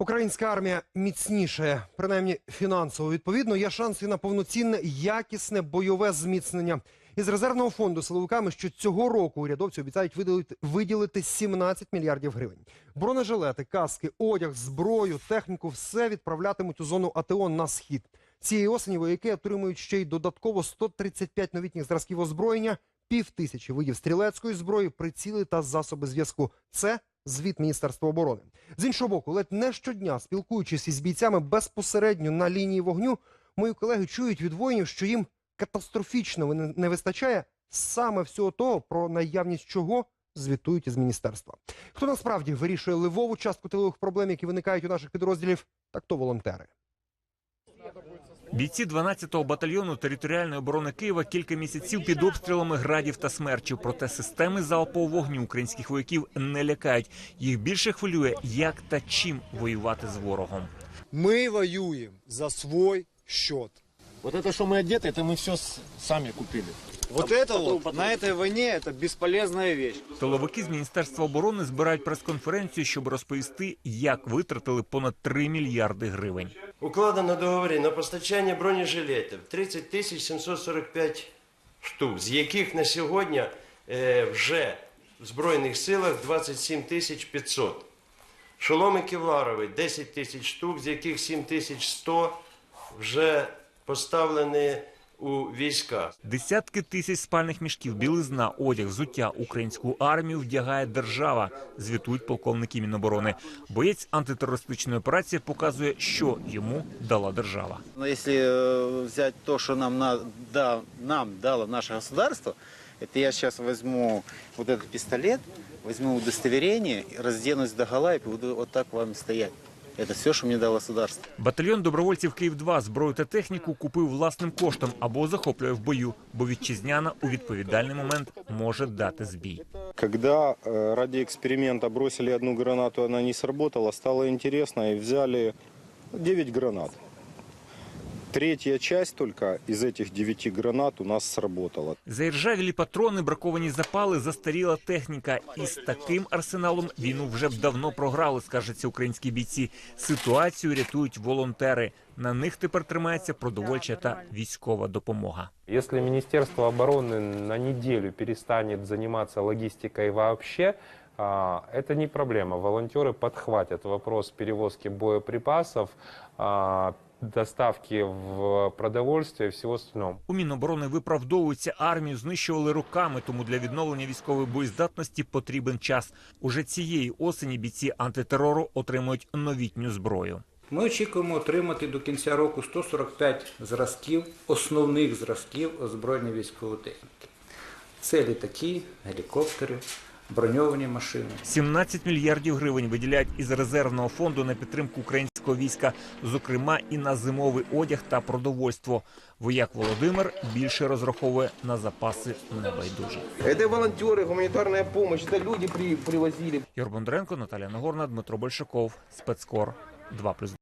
Українська армія міцніше, принаймні фінансово відповідно, є шанси на повноцінне якісне бойове зміцнення. Із резервного фонду силовиками, що цього року урядовці обіцяють виділити, виділити 17 мільярдів гривень. Бронежилети, каски, одяг, зброю, техніку все відправлятимуть у зону АТО на схід. Цієї осені вояки отримують ще й додатково 135 новітніх зразків озброєння, пів тисячі видів стрілецької зброї, приціли та засоби зв'язку. Це звіт Міністерства оборони. З іншого боку, ледь не щодня, спілкуючись із бійцями безпосередньо на лінії вогню, мої колеги чують від воїнів, що їм катастрофічно не- вистачає саме всього того, про наявність чого звітують із міністерства. Хто насправді вирішує ливову частку тилових проблем, які виникають у наших підрозділів, так то волонтери. Бійці 12-го батальйону територіальної оборони Києва кілька місяців під обстрілами градів та смерчів. Проте системи залпового вогню українських вояків не лякають. Їх більше хвилює, як та чим воювати з ворогом. Мы воюем за свой счет. Вот это, что мы одеты, это мы все сами купили. Вот это вот на этой войне это бесполезная вещь. Тиловики з міністерства оборони збирають прес-конференцію, щоб розповісти, як витратили понад 3 мільярди гривень. Укладено договори на постачання бронежилетів 30 тисяч 745 штук, з яких на сьогодні е, вже в Збройних силах 27 тисяч 500. Шоломи кевларові 10 тисяч штук, з яких 7 тисяч 100 вже поставлені у війська. Десятки тисяч спальних мішків, білизна, одяг, взуття українську армію вдягає держава. Звітують полковники Міноборони. Боєць антитерористичної операції показує, що йому дала держава. Но если э, взять то, что нам, на- да, нам дало наше государство, это я сейчас возьму вот этот пистолет, возьму удостоверение, разденусь до гола и буду вот так вам стоять. Это все, что мне дало государство. Батальйон добровольців Київ 2 зброю та техніку купив власним коштом або захоплює в бою, бо вітчизняна у відповідальний момент може дати збій. Когда э, ради эксперимента бросили одну гранату, она не сработала, стало интересно и взяли 9 гранат. Третья часть только из этих 9 гранат у нас сработала. Заіржавілі патрони, браковані запали, застаріла техніка. І з таким арсеналом війну вже б давно програли, скажеться українські бійці. Ситуацію рятують волонтери. На них тепер тримається продовольча та військова допомога. Если Министерство обороны на неделю перестанет заниматься логистикой вообще, а, это не проблема. Волонтеры подхватят вопрос перевозки боеприпасов, а, доставки в продовольствие и всего остального. У Міноборони виправдовуються армію, знищували руками, тому для відновлення військової боєздатності потрібен час. Уже цієї осені бійці антитерору отримують новітню зброю. Ми очікуємо отримати до кінця року 145 зразків, основних зразків озброєння військової техніки. Це літаки, гелікоптери, броньовані машини. 17 мільярдів гривень виділяють із резервного фонду на підтримку українського війська, зокрема і на зимовий одяг та продовольство. Вояк Володимир більше розраховує на запаси небайдужих. Это волонтеры, гуманитарная помощь, это люди при, привозили. Юр Бондаренко, Наталія Нагорна, Дмитро Большаков, спецкор 2+,2.